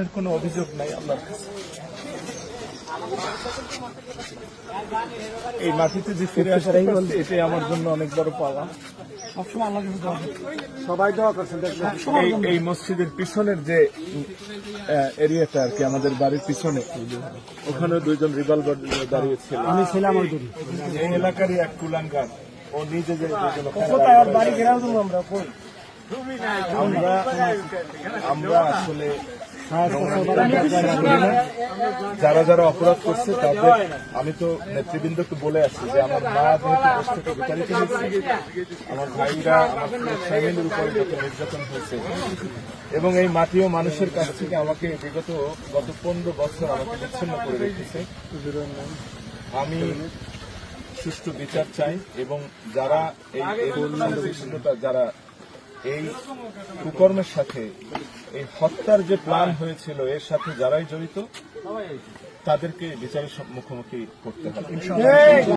এর কোনো অভিযোগ নাই আল্লাহর কাছে। এই মাটিতে যে ফিরে আসতে পারছি এটাই আমার জন্য অনেক বড় পাওয়া। সবসময় আল্লাহ কিছু দোয়া করি। সবাই দোয়া করছেন এই এই মসজিদের পিছনের যে এরিয়াটা আর কি আমাদের বাড়ির পিছনে। ওখানে দুইজন রিভলভার দাঁড়িয়ে ছিল। আমি ছিলাম ওই এই এলাকারই এক কুলাঙ্গার। ও নিজে যে বাড়ি ঘেরাও আমরা আমরা আসলে যারা যারা অপরাধ করছে তাদের আমি তো নেতৃবৃন্দকে বলে আসছি যে আমার মা যেহেতু থেকে বিতাড়িত হয়েছে আমার ভাইরা আমার ফ্যামিলির উপরে যত নির্যাতন হয়েছে এবং এই মাটিও মানুষের কাছ থেকে আমাকে বিগত গত পনেরো বছর আমাকে বিচ্ছিন্ন করে রেখেছে। আমি সুষ্ঠু বিচার চাই এবং যারা এই যারা এই কুকর্মের সাথে এই হত্যার যে প্ল্যান হয়েছিল এর সাথে যারাই জড়িত তাদেরকে বিচারের মুখোমুখি করতে হবে।